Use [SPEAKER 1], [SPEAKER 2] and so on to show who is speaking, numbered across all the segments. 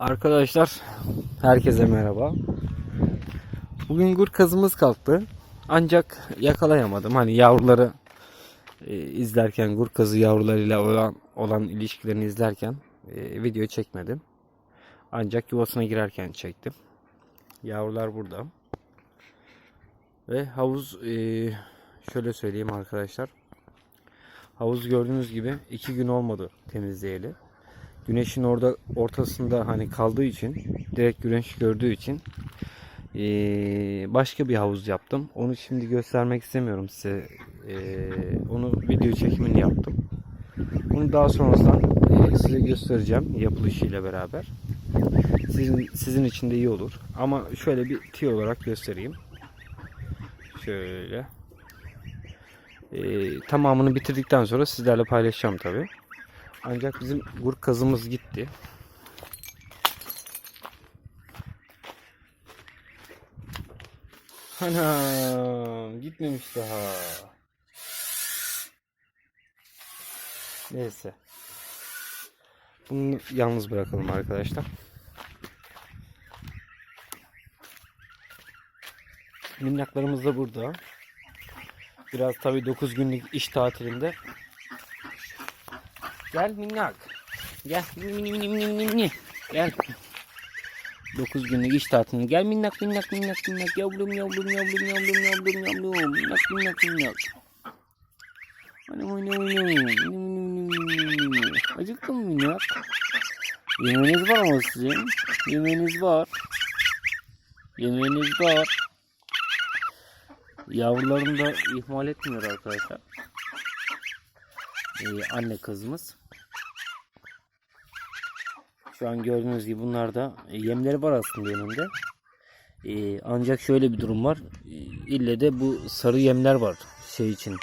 [SPEAKER 1] Arkadaşlar herkese merhaba. Bugün gur kazımız kalktı. Ancak yakalayamadım. Hani yavruları e, izlerken gur kazı yavrularıyla olan olan ilişkilerini izlerken e, video çekmedim. Ancak yuvasına girerken çektim. Yavrular burada. Ve havuz e, şöyle söyleyeyim arkadaşlar. Havuz gördüğünüz gibi iki gün olmadı temizleyeli. Güneşin orada ortasında hani kaldığı için direkt güneş gördüğü için eee, başka bir havuz yaptım. Onu şimdi göstermek istemiyorum size. Eee, onu video çekimini yaptım. Bunu daha sonradan eee, size göstereceğim yapılışıyla beraber. Sizin sizin için de iyi olur. Ama şöyle bir tüy olarak göstereyim. Şöyle. Eee, tamamını bitirdikten sonra sizlerle paylaşacağım tabi. Ancak bizim gurk kazımız gitti. Ana gitmemiş daha. Neyse. Bunu yalnız bırakalım arkadaşlar. Minnaklarımız da burada. Biraz tabi 9 günlük iş tatilinde Gel minnak. Gel. Mini mini mini mini mini. Gel. 9 günlük iş tatilinde. Gel minnak minnak minnak minnak. Yavrum yavrum yavrum yavrum yavrum yavrum. Minnak minnak minnak. Anam anam anam. Acıktın mı minnak? Yemeğiniz var ama sizin. Yemeğiniz var. Yemeğiniz var. Yavrularını da ihmal etmiyor arkadaşlar. Ee, anne kızımız. Şu an gördüğünüz gibi bunlarda e, yemleri var aslında yanında. Ee, ancak şöyle bir durum var. Ee, ille de bu sarı yemler var şey için.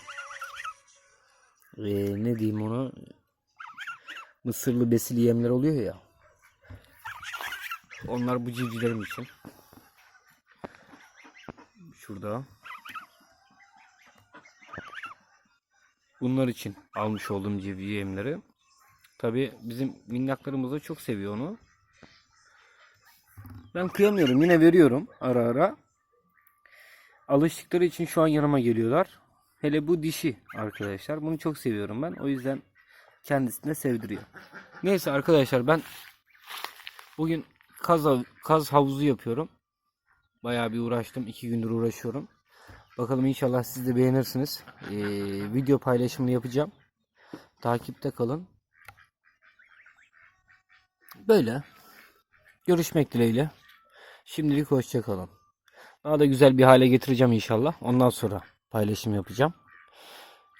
[SPEAKER 1] Ee, ne diyeyim ona? Mısırlı besili yemler oluyor ya. Onlar bu civcivlerim için. Şurada. Bunlar için almış olduğum civciv yemleri. Tabi bizim minnaklarımız da çok seviyor onu. Ben kıyamıyorum. Yine veriyorum ara ara. Alıştıkları için şu an yanıma geliyorlar. Hele bu dişi arkadaşlar. Bunu çok seviyorum ben. O yüzden kendisine sevdiriyor. Neyse arkadaşlar ben bugün kaz, kaz havuzu yapıyorum. Bayağı bir uğraştım. iki gündür uğraşıyorum. Bakalım inşallah siz de beğenirsiniz. Ee, video paylaşımını yapacağım. Takipte kalın böyle. Görüşmek dileğiyle. Şimdilik hoşçakalın. Daha da güzel bir hale getireceğim inşallah. Ondan sonra paylaşım yapacağım.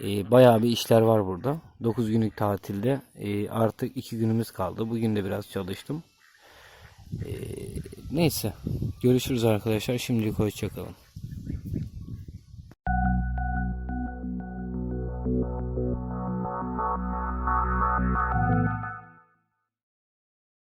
[SPEAKER 1] E, bayağı bir işler var burada. 9 günlük tatilde e, artık 2 günümüz kaldı. Bugün de biraz çalıştım. E, neyse. Görüşürüz arkadaşlar. Şimdilik hoşçakalın. Thank you.